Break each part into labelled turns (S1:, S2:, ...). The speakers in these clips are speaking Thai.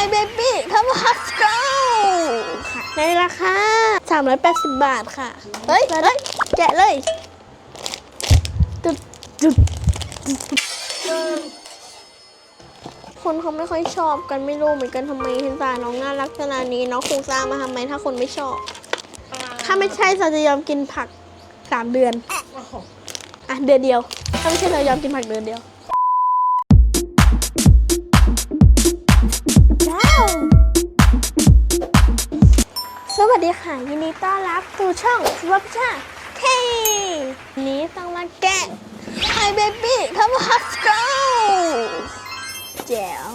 S1: Hi baby come let's go ค่ะในราคา380 บาทค่ะ เฮ้ยเฮ้ยแกะเลยจุดจุดคนเขาไม่ค่อยชอบกันไม่รู้เหมือนกันทำไมเห็นตาน้องน่ารักขนาดนี้น้องคงสร้างมาทำไมถ้าคนไม่ชอบ ถ้าไม่ใช่เราจะยอมกินผักสามเดือนอะเดือนเดียว ถ้าไม่ใช่เรายอมกินผักเดือนเดียว สวัสดีค่ะ ยินดีต้อนรับสู่ช่องวับชาเท่วันนี้ต้องมาแกะ Hi baby come let's go แจ๋ว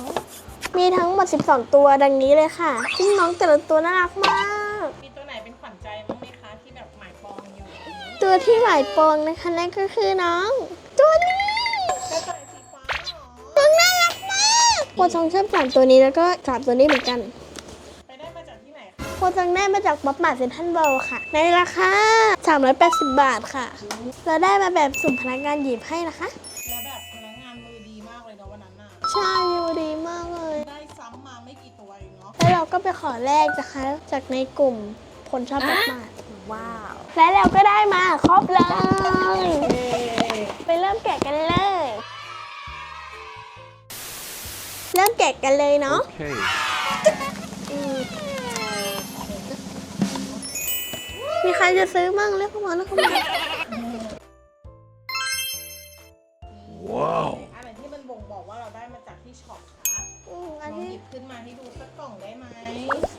S1: มีทั้งหมด 12 ตัวดังนี้เลยค่ะ ซึ่งน้องแต่ละตัวน่ารักมาก
S2: มีตัวไหนเป็นขวัญใจบ้างไหมคะที่แบบหมายปองอยู่
S1: ตัวที่หมายปองนะคะนั่นก็คือน้อง ตัวนี้
S2: กระต่ายสีฟ้าเหรอ
S1: น้องน่ารักมากโคจองชอบสามตัวนี้แล้วก็สามตัวนี้เหมือนกัน
S2: ไหนคะ
S1: โคจองได้มาจากป๊อปมาร์ทเซนทรัลเวิลด์ค่ะ ในราคา 380 บาทค่ะ เราได้มาแบบสุ่มพนักงานหยิบให้นะคะ
S2: แล้วแบบพนักงานมือดีมากเลยเนาะวันนั้นน่ะ
S1: ใช่อยู่ดีมากเลย
S2: ได้ซ้ำมาไม่กี่ตัวเองเนาะ
S1: แล้วเราก็ไปขอแลกนะคะ จากในกลุ่มคนชอบป๊อปมาร์ท
S2: ว้าว
S1: และเราก็ได้มาครบเลย ไปเริ่มแกะกันเลย เริ่มแกะกันเลยเนาะ
S3: Okay.
S1: มีใครจะซื้อบ้างเรียกเข้ามาเรียกเข้ามา
S3: Wow.
S2: อะไรที่มันบ่งบอกว่าเราได้มาจากที่ช็อปคะ
S1: อืม
S2: ล
S1: อั
S2: อนง
S1: ที่
S2: หยิบขึ้นมาให้ดูสักกล่องได้ไหม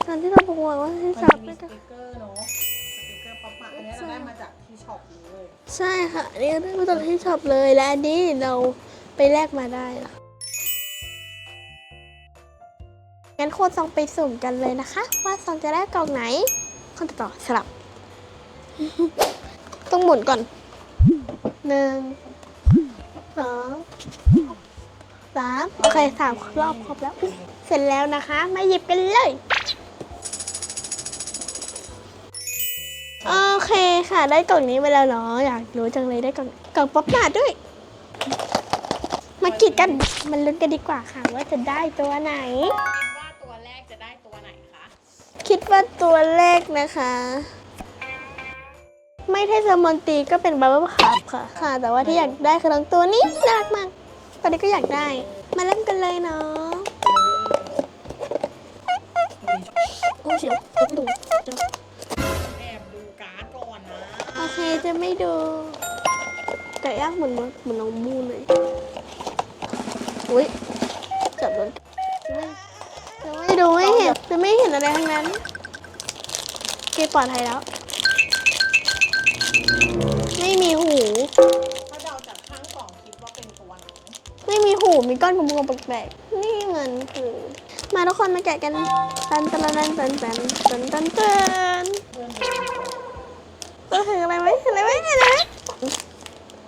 S1: อันที่เราบอกว่าที่
S2: มัน
S1: ซับ
S2: จะมี
S1: นะ
S2: ส
S1: คะ
S2: ติกเกอร์เนาะสติกเกอร์ป๊อปมาอันนี้เราได้มาจากที่ช็อปเลย
S1: ใช่ค่ะอันนี้ได้มาจากที่ช็อปเลยและอันนี้เราไปแลกมาได้นะงั้นโคตรซองไปสุ่มกันเลยนะคะ ว่าซองจะได้กล่องไหนคนต่อสลับ ต้องหมุนก่อนหนึ่งสองสามโอเคสามรอบครบแล้ว เสร็จแล้วนะคะ มาหยิบกันเลย โอเคค่ะ ได้กล่องนี้ไปแล้วเนาะอยากรู้จังเลยได้กล่องกล่องป๊อปมาร์ทด้วย มากิดกันมันลุ้นกันดีกว่าค่ะ ว่าจะได้ตัวไหน
S2: คิดว่าตัวแรกจะได้ตัวไหนคะ
S1: คิดว่าตัวแรกนะคะ ไม่ใช่สมอนตีก็เป็นบับเบิ้ลคัพค่ะ ค่ะ แต่ว่าที่อยากได้คือน้องตัวนี้น่ารักมาก ตอนนี้ก็อยากได้ มาเริ่มกันเลยเนาะโอ้ยเสียวดู
S2: แอบดูการ์ดก่อนนะ
S1: โอเคจะไม่ดูไก่ย่างเหมือนเหมือนน้องมูนเลย อุ้ยจับโดนจะไม่จะไม่ดูไม่เห็นจะไม่เห็นอะไรทั้งนั้นโอเคปลอดภัยแล้วไม่มีหู
S2: ถ้าเดาจากข้างกล่องคิดว่าเป็นตัวไหน
S1: ไม่มีหูมีก้อนกลมๆแปลกๆนี่มันคือ มาทุกคนมาแกะกันตันตันตันตันตันตันตันตัน
S2: เพื่อนดู
S1: เออเห็นอะไรไหมเห็นอะไรไหมเห็นอะไรไหม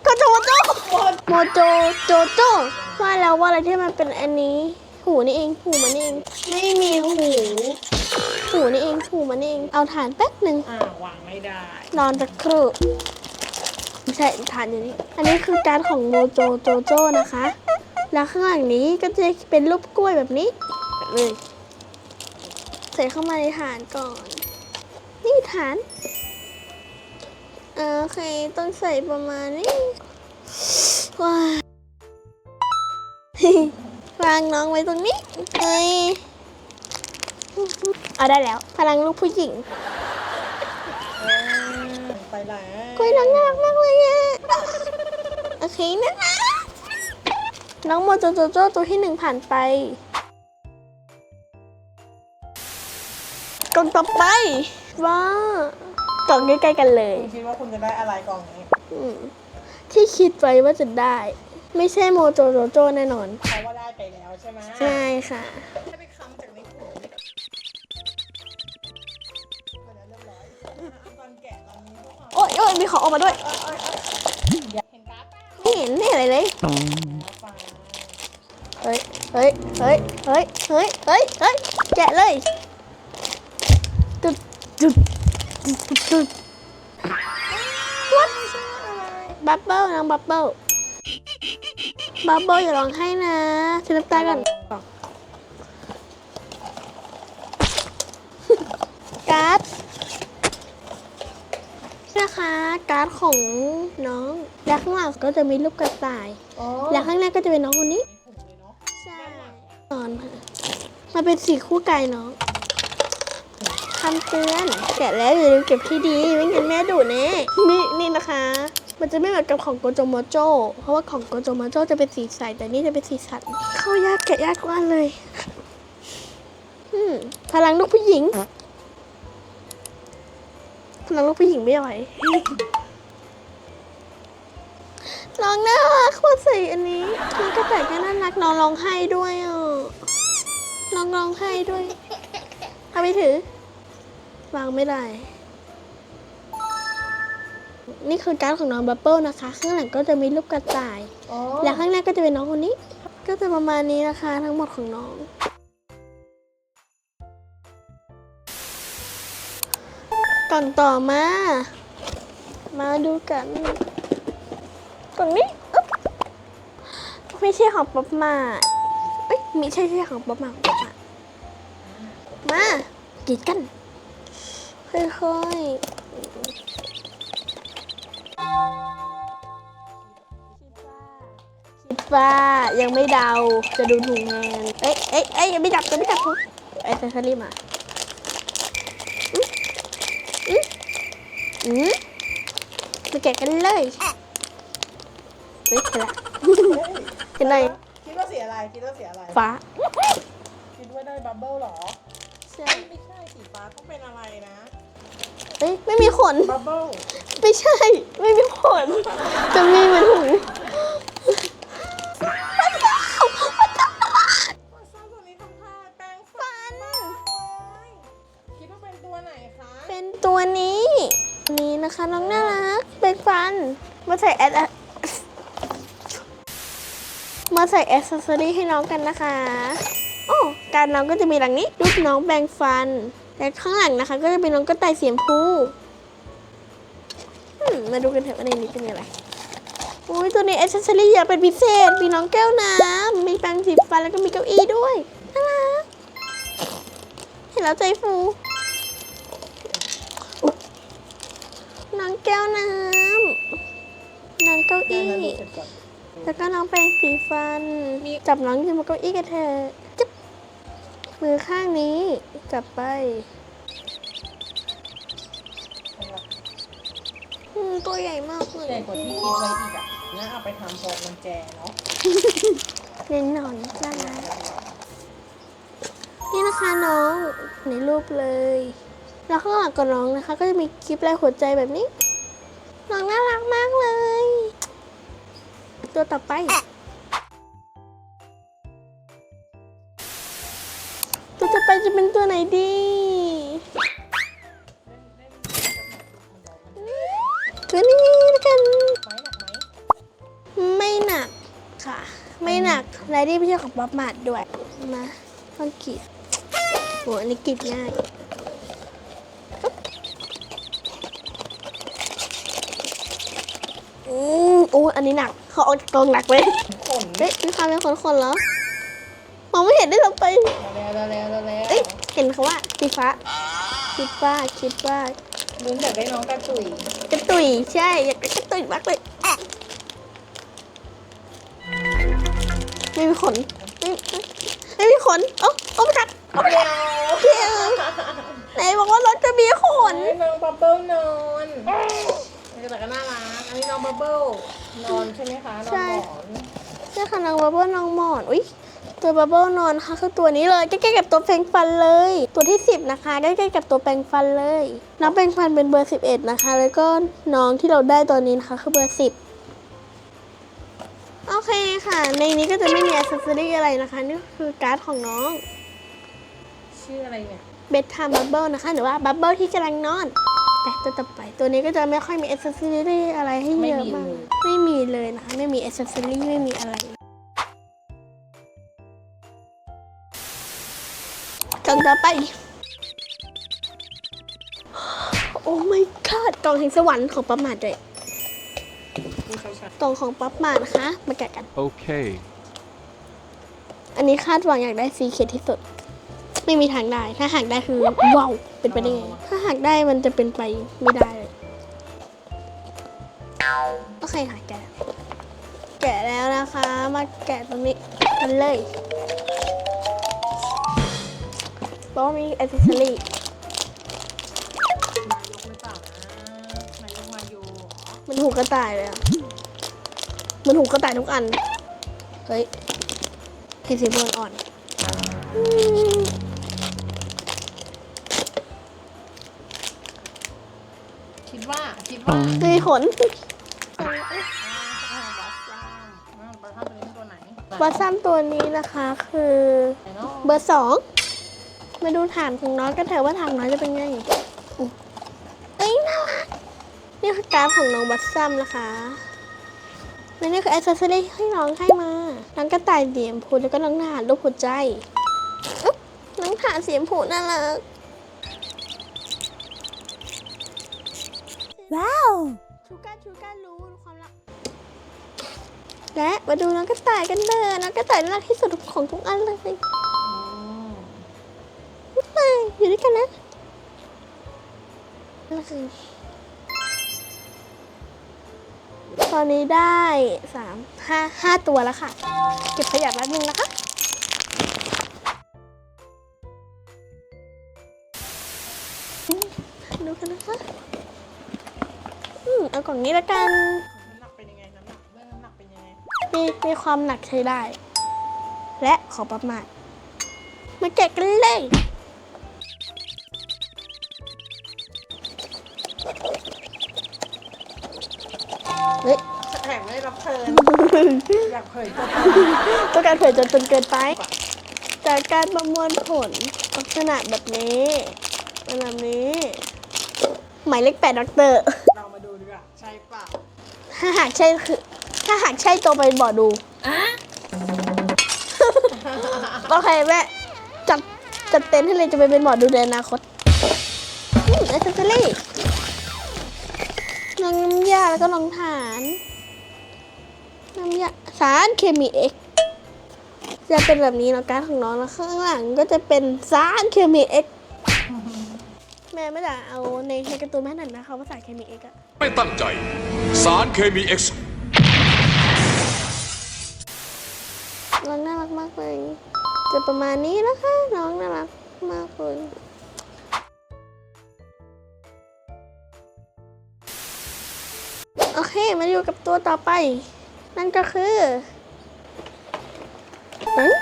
S1: ก็โจโจโมโจโจโจว่าแล้วว่าอะไรที่มันเป็นอันนี้ หูนี่เองหูมันนี่เอง ไม่มีหู หูนี่เองหูมันนี่เอง เอาฐานแป๊บหนึ่ง
S2: อ่าวางไม่ได้
S1: นอนจะครู่ไม่ ใช่ฐานอยู่นี่ อันนี้คือการของโมโจโจโจนะคะ แล้วข้างหลังนี้ก็จะเป็นรูปกล้วยแบบนี้เลยใส่เข้ามาในฐานก่อน นี่ฐานโอเคต้องใส่ประมาณนี้ว้าวางน้องไว้ตรงนี้เอ้ยเอาได้แล้ว พลังลูกผู้หญิง
S2: อไปแล้ว
S1: กล้วยน้องน่ารักมากเลยอะโอเคนะนะน้องโมโจโจโจตัวที่หนึ่งผ่านไปกล่องต่อไป ว้ากล่องใกล้ๆกันเลย
S2: คุณคิดว่าคุณจะได้อะไรกล่องนี้
S1: อืมที่คิดไว้ว่าจะได้ ไม่ใช่โมโจโจโจแน่นอน
S2: เพราะว่าได้ไปแล้วใช่ไหม
S1: ใช่ค่ะ
S2: ย
S1: มีของออกมาด้วยไม่เห็นไม่เห็นอะไรเลย เฮ้ย เฮ้ย เฮ้ย เฮ้ย เฮ้ย เฮ้ยแกะเลยตุ๊บตึ๊บตึ๊บตึ๊บวัดบับเบิ้ลน้องบับเบิ้ลบับเบิ้ลอย่าร้องให้นะชิลน้ตาก่อนการ์ด นะคะ การ์ดของน้องและข้างหลังก็จะมีรูปกระต่าย
S2: อ๋อ
S1: และข้างหน้าก็จะเป็นน้องคนนี้
S2: ถุงเลยเนาะ
S1: ใช่นอนมามาเป็นสีคู่กายน้องคำเตือนแกะแล้วอย่าลืมเก็บที่ดี ไม่งั้นแม่ดุแน่นี่นี่นะคะ มันจะไม่เหมือนกับของโกโจโมโจ เพราะว่าของโกโจโมโจจะเป็นสีใส แต่นี่จะเป็นสีสัน เข้ายากแกะยากกว่าเลยอืมพลังลูกผู้หญิง พลังลูกผู้หญิงไม่ไหวน้องน่ารักว่าใส่อันนี้น้องกระต่ายก็น่ารักน้องร้องไห้ด้วยอะน้องร้องไห้ด้วยเอาไปถือ วางไม่ได้ นี่คือการดของน้องบับเบิ้ลนะคะ ข้างหลังก็จะมีรูปกระต่าย
S2: อ๋อ
S1: และข้างหน้าก็จะเป็นน้องคนนี้ ก็จะประมาณนี้นะคะ ทั้งหมดของน้อง กล่องต่อมา มาดูกันกล่องนี้อ๊บไม่ใช่ของป๊อปมาเอ้ยม่ใช่ใช่ของป๊อปมาของป๊อปมามากีดกันค่อยๆคิดว่ายังไม่เดาจะดูถูกแมนเอ้ยเอ้ยเอ้ยยังไม่ดับยังไม่ดับทุกไอ้เซนซอรี่มาอืมอืม อืมมาแกะกันเลยเฮ้ยเสร็จละเห็นไหม
S2: คิดว่าเสียอะไร คิดว่าเสียอะไร
S1: ฟ้า
S2: คิดว่าได้บับเบิ้ลเหรอ
S1: ใช่
S2: ไม่ใช่สีฟ้าต้องเป็นอะไรนะ
S1: เอ้ย ไม่มีขน
S2: บับเบิ้ล
S1: ไม่ใช่ ไม่มีขน จะมีเหมือนหู
S2: ว่าซ่าตัวนี้ นมากเลยคิดว่าเป็นตัวไหนคะ
S1: เป็นตัวนี้อันนี้นะคะ น้องน่ารักเป็นฟัน มาใส่แอดมาใส่แอ c เซอรี่ให้น้องกันนะคะ โอ้การน้องก็จะมีหลังนี้รูปน้องแปรงฟัน และข้างหลังนะคะ ก็จะเป็นน้องกระต่ายเสียมพูมาดูกันเถอะว่าในนี้จะมีอะไรโอ้ยตัวนี้แอ c เซอรี่อยากเป็นพิเศษ มีน้องแก้วน้ำมีแปรงสีฟันแล้วก็มีเก้าอี้ด้วยน่ารักเห็นแล้วใจฟู น้องแก้วน้ำน้องเก้า
S2: เดี๋ยว
S1: อี้
S2: นะดูเสร็จก่อน
S1: แล้วก็น้องแปรงสีฟัน จับน้องขึ้นมาเก้าอี้กันเถอะจึ๊บมือข้างนี้จับไปอืมตัวใหญ่มากเล
S2: ใหญ่
S1: ย
S2: กว่าที่คิดไว้อีกอะงั้นเอาไปทำพวงกุญแจเนาะ
S1: เน้นหนอนจ้า นี่นะคะน้องในรูปเลย แล้วข้างหลังกับน้องนะคะ ก็จะมีคลิปลายหัวใจแบบนี้ น้องน่ารักมากเลย ตัวต่อไป ตัวต่อไปจะเป็นตัวไหนดีตัวนี้แล้วกัน
S2: ไม้หนักไหม
S1: ไม่หนักค่ะ ไม่หนักและนี่ไม่ใช่ของบ๊อบมาดด้วย มาต้องกีดโหอันนี้กีดง่ายปึ๊บอืมโอ้อันนี้หนักเขาเอาจากกองหนักเลย
S2: ขน
S1: เฮ้ยมีความเป็นคนๆเหรอมองไม่เห็นได้ลงไป
S2: แล้วแล้วแล้วแล้วแล้ว
S1: เอ้ยเห็นเขาว่าสีฟ้าคิดว่าคิดว่า
S2: ลุ้นอยากได้น้องกระตุย
S1: กระตุยใช่อยากได้กระตุยมากเลยอะไม่มีขนไม่ไม่ไม่มีขนเอ้าเอาไปกัด
S2: เดียว
S1: เพียงไหนบอกว่ารถจะมีขน
S2: ให้น้องบับเบิ้ลนอนแต่ก็น่ารักอันนี้น้องบับเบิ้ล นอนใช่ไหมคะนอน
S1: ใช่
S2: หมอน
S1: ใช่ค่ะน้องบับเบิ้ลน้องหมอนอุ้ยตัวบับเบิ้ลนอนค่ะคือตัวนี้เลยใกล้ๆกับตัวแปรงฟันเลย ตัวที่ 10 นะคะใกล้ๆกับตัวแปรงฟันเลย น้องแปรงฟันเป็นเบอร์ 11 นะคะ แล้วก็น้องที่เราได้ตอนนี้นะคะคือเบอร์ 10 โอเคค่ะ ในนี้ก็จะไม่มีอ c เซสซอรี่อะไรนะคะนี่คือการ์ดของน้อง
S2: ชื่ออะไรเนี่ย
S1: เบ d ไทม์บับเบิลนะคะ หรือว่าบับเบิลที่กำลังนอน แต่ตัวต่อไป ตัวนี้ก็จะไม่ค่อยมีอ c เซสซอรี่อะไรให้เยอะมาก ไม่มีเลยนะคะไม่มีอ c เซสซอรี่ไม่มีอะไรกล่องต่อไป โอ้ my god กล่องแห่งสวรรค์ของปั๊บมาดด้วย
S2: ผู้เชี่ยวชาญ
S1: กล่องของปั๊บมาดนะคะ มาแกะกัน
S3: Okay.
S1: อันนี้คาดหวังอยากได้ซีเคทที่สุด ไม่มีทางได้ ถ้าหากได้คือว้าวเป็นไปได้ไง ถ้าหากได้มันจะเป็นไปไม่ได้เลยโอเคค่ะแกะแล้วแกะแล้วนะคะ มาแกะตรงนี้กันเลยเพราะว่ามีอ c เซสซอรี่
S2: นายกหรือเปล่านะนายกมาโยเหรอ
S1: มันหูกระต่ายเลยอะมันหูกระต่ายทุกอัน เฮ้ยขีดสีบนอ่อนอืม
S2: คิด ดี
S1: ขน
S2: อ่าอ่าบัสซัมอ่าบัสซัมตัวนี้เป็นตัวไหน
S1: วัดซ้ำตัวนี้นะคะคือ
S2: ไหนเนาะ
S1: เบอร์สองมาดูฐานของน้องกันเถอะว่าฐานน้องจะเป็นไงอุ๊ยเอ้ยน่ารักนี่คือการของน้องบัสซัมนะคะและนี่คือแอ c เซสซอรี่ที่น้องให้มาน้องกระต่ายเสียมพูแล้วก็น้องฐานรูปหัวใจอุ๊บน้องฐานเสียมพูน่ารัก ว้าวชูก้าชูก้ารู้ความรักและมาดูน้องกระต่ายกันเลยน้องกระต่ายน่ารักที่สุดของทุกอันเลย
S2: อืม
S1: มาอยู่ด้วยกันนะนั่นคือตอนนี้ได้สามห้าห้าตัวแล้วค่ะ เก็บขยะแป๊บนึงนะคะ ดูกันนะคะอื มเอากล่องนี้แล้วกัน
S2: น้ำหนักเป็นยังไงน้ำหนักเรื่องน้ำหนักเป็นยังไง
S1: มีมีความหนักใช้ได้ และขอประมาทมาแกะกันเลยเฮ้ย
S2: แอบไม่ได้รับเชิญอยากเผยตัวตน
S1: ต้องการเผยจนจนเกินไป จากการประมวลผลลักษณะแบบนี้เป็นแบบนี้ หมายเลขแปดด็อกเตอร์
S2: เรามาดูดีกว่าใช่เปล่า
S1: ถ้าหากใช่คือ ถ้าหากใช่ตัวไปบอกดูโอเคแม่จัดจัดเต็นท์ให้เลยจะไปเป็นหมอดูในอนาคตอืมแอคเซสซอรี่น้องน้ำยาแล้วก็น้องฐานน้ำยาสารเคมีเอ็กจะเป็นแบบนี้เนาะการดของน้องแล้วข้างหลังก็จะเป็นสารเคมีเอ็ก แม่ไม่ได้เอาในในการ์ตูนแม่หนันนะคะภาษาเคมีเอ็กอะ
S3: ไม่ตั้งใจ สารเคมี X
S1: น้องน่ารักมากเลย จะประมาณนี้นะคะ น้องน่ารักมากเลย โอเค มาอยู่กับตัวต่อไป นั่นก็คือเอ้ย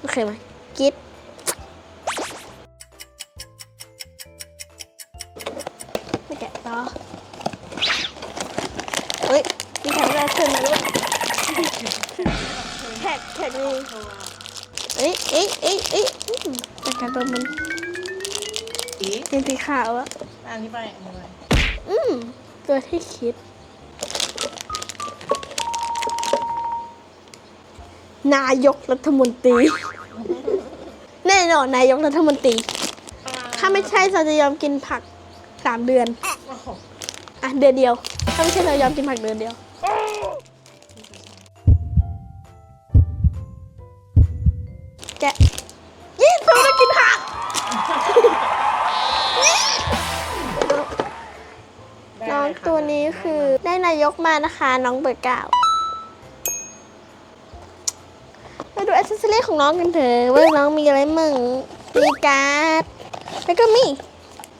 S1: โอเคมากิด อ้ยเอ้ยเอ้ยอืมแต่การตัวมัน
S2: อี
S1: เป็นสีขาวอะ
S2: อันนี้ไปอันนี้ไป
S1: อืมตัวที่คิด นายกรัฐมนตรี แน่นอนนายกรัฐมนตรี ถ้าไม่ใช่เราจะยอมกินผักสามเดือน
S2: โอ้โห
S1: อะเดือนเดียว ถ้าไม่ใช่เรายอมกินผักเดือนเดียว แกะายกมานะคะ น้องเบอร์เก้ามาดูอ c เซสซอรี่ของน้องกันเถอะว่าน้องมีอะไรมั่งมีการ์ดแล้วก็มี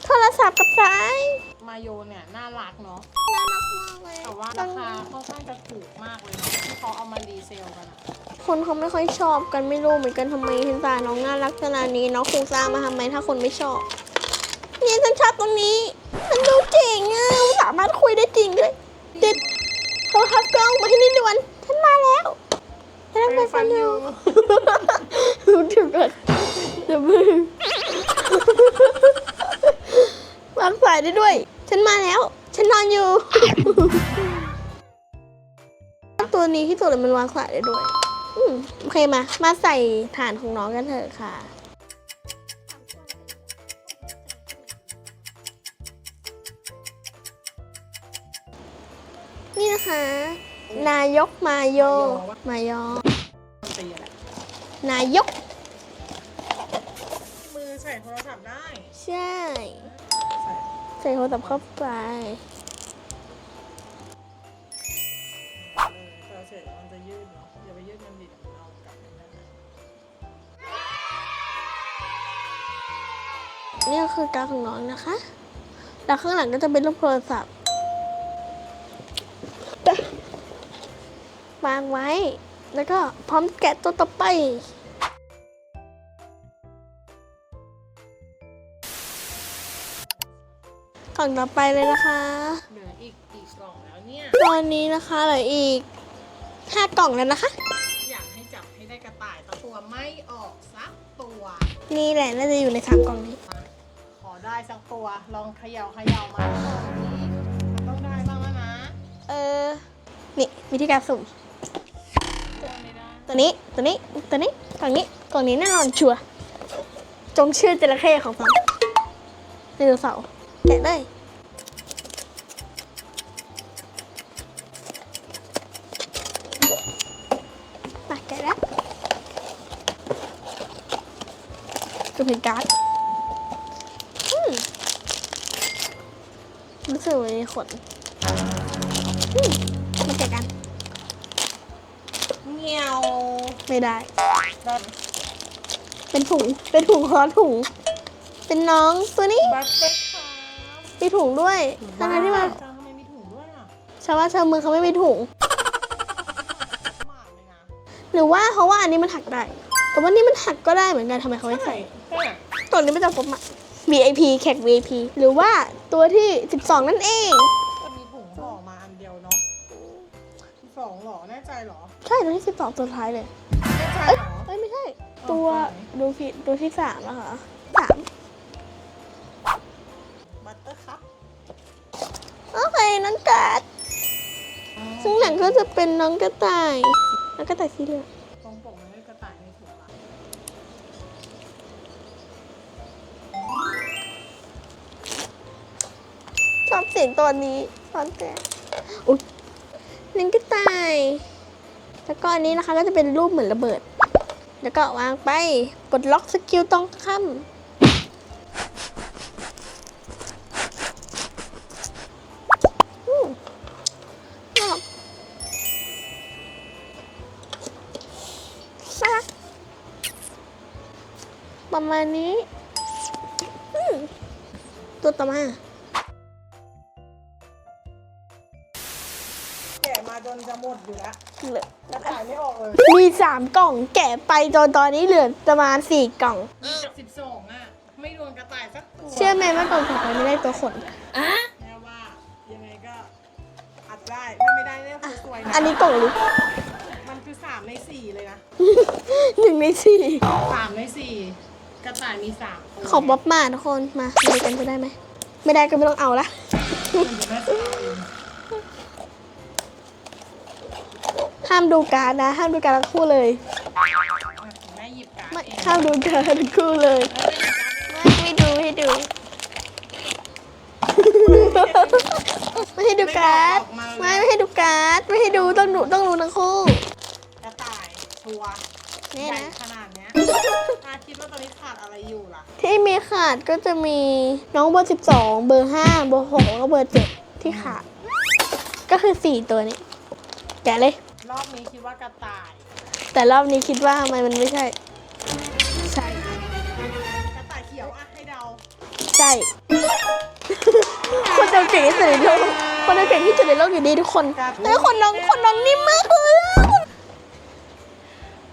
S1: โทรศัพท์กับสาย
S2: มาโยเนี่ยน่ารักเนาะ
S1: น่ารักมากเลย
S2: แต่ว่าราคาค่อนข้างจะถูกมากเลยเนาะที่เขาเอามารีเซลกันอะ
S1: คนเขาไม่ค่อยชอบกันไม่รู้เหมือนกันทำไมเห็นตาน้องน่ารักขนาดนี้น้องคงสร้างมาทำไมถ้าคนไม่ชอบ นี่ฉันชอบตรงนี้ มันดูจริงอะสามารถคุยได้จริงด้วย ติดโทรศัพท์กล้องมาให้นี่ด่วนฉันมาแล้วฉันนั่งไปฟันอยู่เดี๋ยวก่อนเดี๋ยวมึงวางสายได้ด้วย ฉันมาแล้ว ฉันนอนอยู่ ตัวนี้ที่สุดเลยมันวางสายได้ด้วยอืมโอเคมา มาใส่ฐานของน้องกันเถอะค่ะ นายกมาโย มายอนายก
S2: มือใส่โทรศัพท์ได้
S1: ใช่
S2: ใส่
S1: ใส่โทรศัพท์เข้าไป เออเสร็จมัน
S2: จะยืดเนาะอย่าไปยืดมันดิเดเรา
S1: ก
S2: ลับมันั้น
S1: นี่คือการของน้องนะคะ แล้วข้างหลังก็จะเป็นรูปโทรศัพท์ วางไว้ แล้วก็พร้อมแกะตัวต่อไป กล่องต่อไปเลยนะคะ
S2: เหลืออีกอีกกล่องแล้วเนี่ย
S1: ตอนนี้นะคะเหลืออีก5กล่องแล้วนะคะ
S2: อยากให้จับให้ได้กระต่ายแต่ตัวไม่ออกสักตัว
S1: นี่แหละน่าจะอยู่ใน3กล่องนี้
S2: มาขอได้สักตัว ลองเขย่าเขย่ามาตอนนี้มันต้องได้บ้างแล้วนะ
S1: เออ นี่วิธีการสุ่ม
S2: ตัวไม่ได้
S1: ตัวนี้ตัวนี้ตัวนี้กล่องนี้กล่องนี้แน่นอนชัวจงชื่อจระเข้ของฟังไดโนเสาร์แกะเลยมาแกะแล้วก็เป็นการ์ดรู้สึกเหมือนมีขนอืมมาแกะกัน
S2: เงียว
S1: ไม่ได้
S2: ได้
S1: เป็นถุง เป็นถุงคอถุง เป็นน้องตัวนี้
S2: บัตเตอร์คัพ
S1: มีถุงด้วยทั้งๆที่มัน
S2: ทำไมมีถุงด้วยอะ
S1: ชาวว่าชาวเมืองเขาไม่มีถุง
S2: หมาดเลยนะ
S1: หรือว่าเพราะว่าอันนี้มันหักได้ แต่ว่านี่มันหักก็ได้เหมือนกันทำไมเขาไม่ใส่
S2: ใช่
S1: ตัวนี้มันจะผมอะ VIP แขก VIP หรือว่าตัวที่ 12 นั่นเอง
S2: จะมีถุง เหรอแน่ใจเหรอ
S1: ใช่ตัวที่12ตัวท้ายเลย
S2: แน่ใจ
S1: เอ้ย
S2: เหรอ
S1: เอ้ยไม่ใช่
S2: อ๋อ
S1: ตัว
S2: ไหน
S1: ดูผิดตัวที่สามอะค่ะสาม
S2: บัตเตอร์คัพ
S1: โอเคน้องกัดซึ่งหลังก็จะเป็นน้องกระต่ายน้องกระต่ายสีเหลือง
S2: ตรงปกมันไม่กระต่ายในถุงละ
S1: ชอบเสียงตัวนี้ตอนแต่อุ๊ยลิงกระต่าย แล้วก็อันนี้นะคะก็จะเป็นรูปเหมือนระเบิด แล้วก็วางไปกดล็อกสกิลตรงข้ามประมาณนี้ ตัวต่อมา
S2: หมดอยู่แล้ว
S1: เหลือก
S2: ระต่ายไม่ออกเลย
S1: มีสามกล่องแกะไปจนตอนนี้เหลือประมาณสี่กล่อง
S2: จากสิบสองอะ ไม่โดนกระต่ายสักตัว
S1: เชื่อไหมว่ากล่องต่อไปไม่ได้ตัวขน
S2: แม่ว่ายังไงก็อัดได้ถ้าไม่ได้เนี่ยคือสวยนะ
S1: อันนี้กล่องลุก
S2: มันคือสามในสี่เลยนะ
S1: หนึ่งในสี่
S2: สามในสี่กระต่ายมีสามตัว
S1: ขอบ๊อบมาทุกคนมาดูกันจะได้ไหม ไม่ได้ก็ไม่ต้องเอาละ
S2: มันจะแม่สาว
S1: ห้ามดูการ์ดนะ ห้ามดูการ์ดทั้งคู่เลย
S2: แม่หยิบการ์ด
S1: ไม่
S2: เอง
S1: ห้ามดูการ์ดทั้งคู่เลยไม่ไม่ดูไม่ดู ไม่ให้ดูการ์ดไม่ไม่ให้ดูการ์ดไม่ให้ดูต้องดูต้องดูทั้งคู่
S2: กระต่ายชัวร์
S1: นี่
S2: ใหญ่
S1: นะ
S2: ขนาดเนี้ยอาคิดว่าตอนนี้ขาดอะไรอยู่ล่ะ
S1: ที่มีขาดก็จะมีน้องเบอร์ 12 เบอร์ 5 เบอร์6แล้วก็เบอร์ 7 ที่ขาด ก็คือ 4 ตัวนี้ แกะเลย
S2: รอบนี้คิดว่ากระต่าย
S1: แต่รอบนี้คิดว่าทำไมมันไม่ใช่ ใช่
S2: กระต่ายเขียวอะให้เดา
S1: ใช่ คนเดาเก่งที่สุดในโลกคนเดาเก่งที่สุดในโลกอยู่ดีทุกคนเอ้ยคนน้องคนน้องนิ่มมากเลยอะ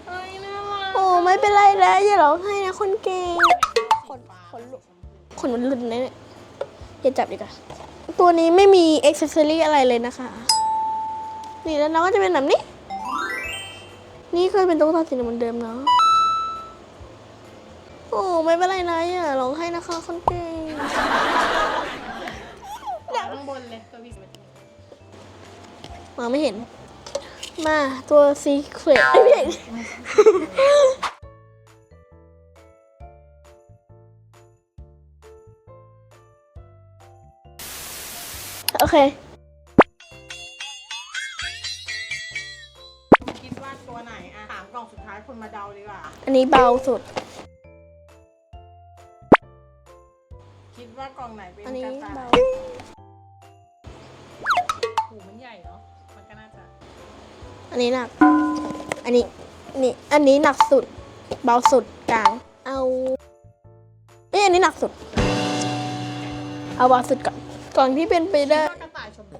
S2: เอ้ยน่ารัก
S1: โอ้ไม่เป็นไรแล้วอย่าร้องไห้นะคนเก่ง
S2: ขนฟ้า
S1: ขนลุก ขนมันหลุดนะเนี่ยอย่าจับดีกว่า ตัวนี้ไม่มีอ็อกเซอรี่อะไรเลยนะคะ นี่แล้วน้องก็จะเป็นแบบนี้ นี่เคยเป็นตุ๊กตาสีเหมือนเดิมเนาะโอ้ไม่เป็นไรนะอย่าร้องไห้นะคะคนเก่ง
S2: วางข้างบนเลยตัววิส
S1: มองไม่เห็น มาตัวซีเครตไม่ใช่โอเค
S2: อัน
S1: นี้เบาสุด
S2: คิดว่ากล่องไหนเป็น
S1: อันนี้
S2: กระต่า
S1: เบา
S2: ยหูมันใหญ่เนาะมันก็น่าจะ
S1: อันนี้หนัก อันนี้นี่อันนี้หนักสุด เบาสุดกลาง เอาเอ้ยอันนี้หนักสุด
S2: เเอา
S1: วางสุดก่อนก่อนที่เป็นไปได้
S2: กระต่ายชมพู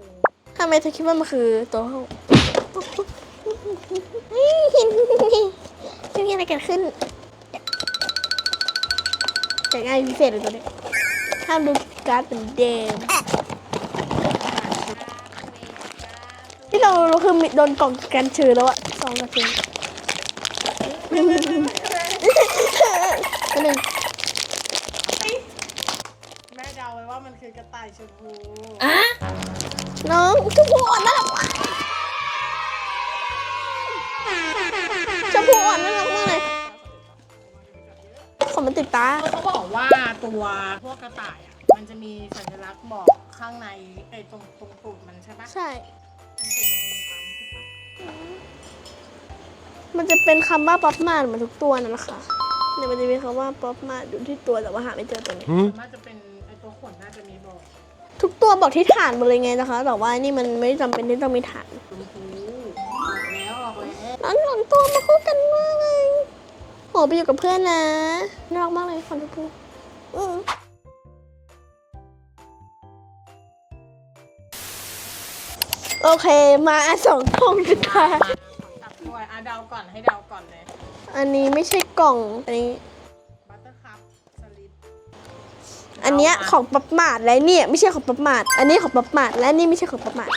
S1: ทำไมเธอคิดว่ามันคือตัวห้องไม่มีอะไรเกิดขึ้นแต่ง่ายพิเศษเลยตัวนี้ห้ามดูการ์ดเป็นเดมที่เราเราคือมีโดนกล่องกันชื่อแล้วอะสองนาทีอันหนึ่ง
S2: แม่เดาไว้ว่ามันคือกระต่ายชมพู
S1: น้องชมพูอ่อนน่า ขนมันติดตา
S2: เขาบอกว่าตัวพวกกระต่ายอะมันจะมีสัญลักษณ์บอกข้างในไอ้ตรงตรงตูดมันใช่ปะ
S1: ใช่
S2: ตรงตูดมันมีปั๊มใช่ปะ
S1: มันจะเป็นคำว่าป๊อปมาดเหมือนทุกตัวนั่นแหละค่ะเนี่ยมันจะมีคำว่าป๊อปมาดอยู่ที่ตัวแต่ว่าหาไม่เจอตัวนี้
S2: ส่วนมากจะเป็นไอ้ตัวขนน่าจะมีบอก
S1: ทุกตัวบอกที่ฐานหมดเลยไงนะคะ แต่ว่านี่มันไม่จำเป็นที่ต้องมีฐาน
S2: ชมพูออกแล้วออกแล้ว
S1: น้องสองตัวมาคู่กันมากเลยโห ไปอยู่กับเพื่อนนะน่ารักมากเลยคอนชมพูอือโอเค มาสองกล่องสุดท้าย
S2: ตับด้วยอะเดาก่อนให้เดาก่อนเลย
S1: อันนี้ไม่ใช่กล่อง อันนี้
S2: บัตเตอร์คัพสลิป
S1: อันเนี้ยของป๊อปมาดและเนี่ยไม่ใช่ของป๊อปมาด อันนี้ของป๊อปมาดและนี่ไม่ใช่ของป๊อปมาด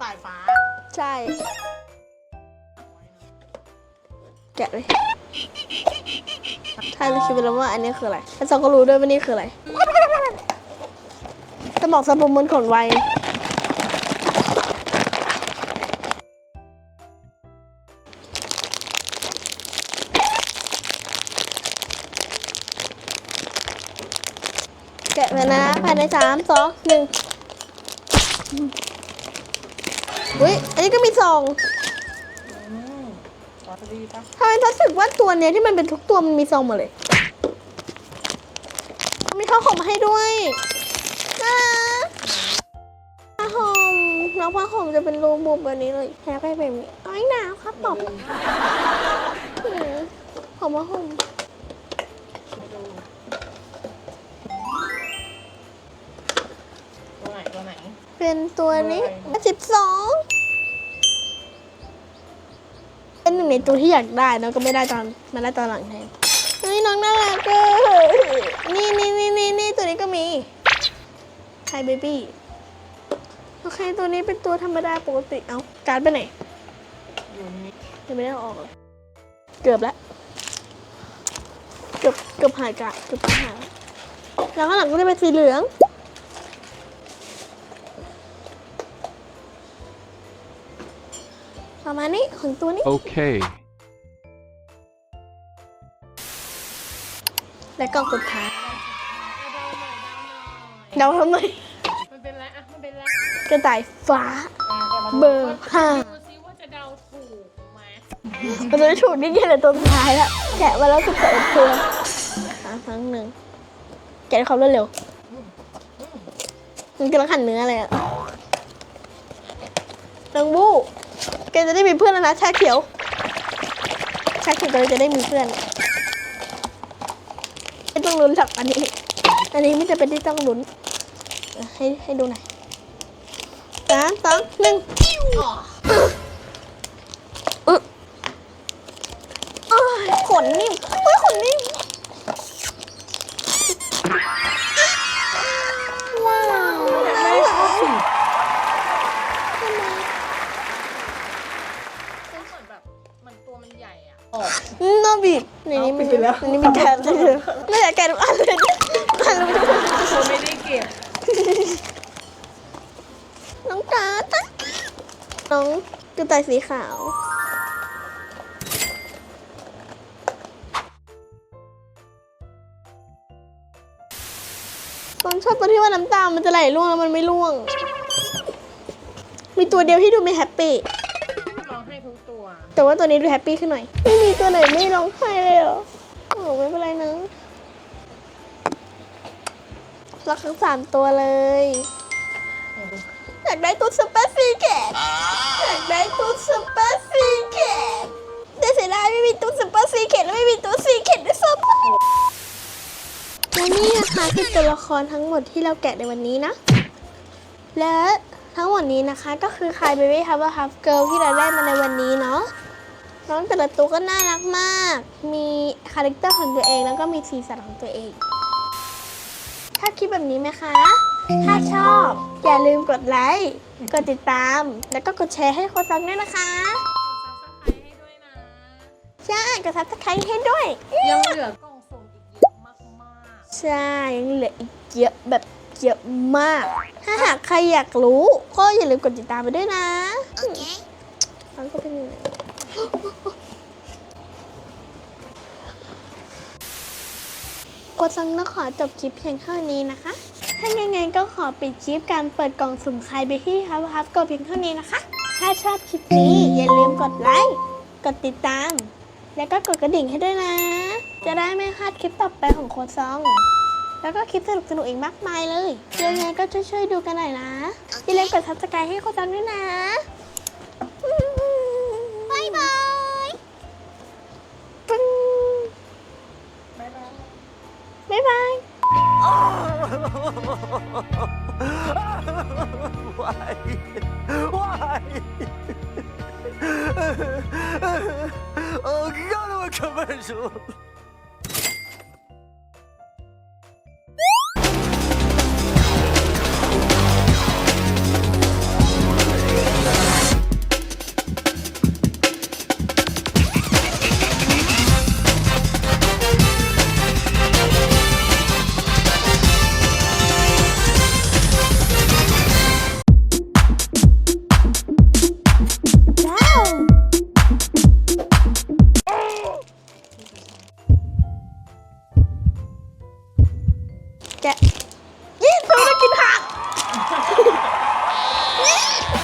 S2: สายฟ้า
S1: ใช่ แกะเลยถ้าเราคิดไปแล้วว่าอันนี้คืออะไรแล้วเราก็รู้ด้วยว่านี่คืออะไร สมองสมบูรณ์ขนไวแกะไปนะภายในสามสองหนึ่งอุ้ยอันนี้ก็มีซอง
S2: ลอตเตอรี่ปะ
S1: ทำไมรู้สึกว่าตัวเนี้ยที่มันเป็นทุกตัวมันมีซองหมดเลย มีข้าวหอมมาให้ด้วยน่ารักผ้าห่มน้องผ้าห่มจะเป็นรูปบุบแบบนี้เลยแฮปปี้แบบนี้อ้อยหนาวครับตอบอืมหอมผ้าห่ม
S2: ไปดูตัวไหนตัวไหน
S1: เป็นตัวนี้สิบสอง เป็นตัวที่อยากได้น้องก็ไม่ได้ตอนมาได้ตอนหลังแทนเฮ้ยน้องน่ารักเกินี่นี่นี่นี่นี่ตัวนี้ก็มีไฮเบบี้โอเคตัวนี้เป็นตัวธรรมดาปกติเอาการ์ดไปไหน
S2: อยู่นี่
S1: ยังไม่ได้ออกเลยเกือบแล้วเกือบเกือบหายกะเกือบหายแล้วข้างหลังก็จะเป็นสีเหลือง ประมาณนี้ของตัวนี้
S3: Okay.
S1: และกล่องสุดท้าย
S2: เดาหน่อยเดาหน่อย
S1: เดาทำไม
S2: มันเป็นไรอะมันเป็นไร
S1: กระต่ายฟ้า
S2: อะดี๋ยวมาดู
S1: เบอร์ห้า
S2: ดูซิว่าจะเดาถูกไหม
S1: มันจะได้ถูกนี่แค่ในตัวสุดท้ายแล้วแกะมาแล้วสิบเอ็ดตัวอะครั้งหนึ่งแกะด้วยความรวดเร็วมันกำลังหั่นเนื้ออะไรอะนางบู้ แกจะได้มีเพื่อนแล้วนะชาเขียว ชาเขียวก็จะได้มีเพื่อนไม่ต้องลุ้นหรอกอันนี้ อันนี้ไม่จะเป็นที่ต้องลุ้นให้ให้ดูหน่อยสามสองหนึ่ง ขาว
S2: ตอ
S1: นชอบตัวที่ว่าน้ำตา มันจะไหลร่วงแล้วมันไม่ร่วง มีตัวเดียวที่ดูไม่แฮปปี้
S2: ร้องให้ทุกตัว
S1: แต่ว่าตัวนี้ดูแฮปปี้ขึ้นหน่อย ไม่มีตัวไหนไม่ร้องไห้เลยเหรอโอ้ไม่เป็นไรนะรักทั้งสามตัวเลย อยากได้ตุ๊ดสเปซซีแกตอยากได้ตุ๊ดสเปซซีแกตแต่เสียดายไม่มีตุ๊ดสเปซซีแกตและไม่มีตุ๊ดซีแกตด้วยซ้ำและนี่นะคะคือตัวละครทั้งหมดที่เราแกะในวันนี้นะ และทั้งหมดนี้นะคะก็คือคายเบบี้ฮับฮับเกิลที่เราได้มาในวันนี้เนาะน้องแต่ละตัวก็น่ารักมาก มีคาแรคเตอร์ของตัวเองแล้วก็มีสีสันของตัวเอง ถ้าคลิปแบบนี้ไหมคะ ถ้าชอบ อย่าลืมกดไลค์กดติดตาม แล้วก็กดแชร์ให้โค้ชซังด้วยนะคะ
S2: กดซับสไครต์ให้ด้วยนะ
S1: ใช่กดซับสไครต์ให้ด้วย
S2: ยังเหลือกล่องสุ่มอีกเยอะมาก
S1: ใช่ยังเหลืออีกเยอะแบบเยอะมาก ถ้าหากใครอยากรู้ ก็อย่าลืมกดติดตามไปด้วยนะ โอเคมันก็เป็นยังไงกดซังต้องขอจบคลิปเพียงเท่านี้นะคะ ถ้ายังไงก็ขอปิดคลิปการเปิดกล่องสุ่มใครไปที่ครับครับก็เพียงเท่านี้นะคะ ถ้าชอบคลิปนี้อย่าลืมกดไลค์กดติดตาม แล้วก็กดกระดิ่งให้ด้วยนะ จะได้ไม่พลาดคลิปต่อไปของโค้ดซอง แล้วก็คลิปสนุกสนุกๆอีกมากมายเลยยังไงก็ช่วยๆดูกันหน่อยนะอย่าลืมกดซับสไครต์ให้โค้ดซองด้วยนะบายบายปึ้ง
S2: บ๊ายบาย
S1: บ๊ายบาย
S4: Why? Why? oh, God, what commercial?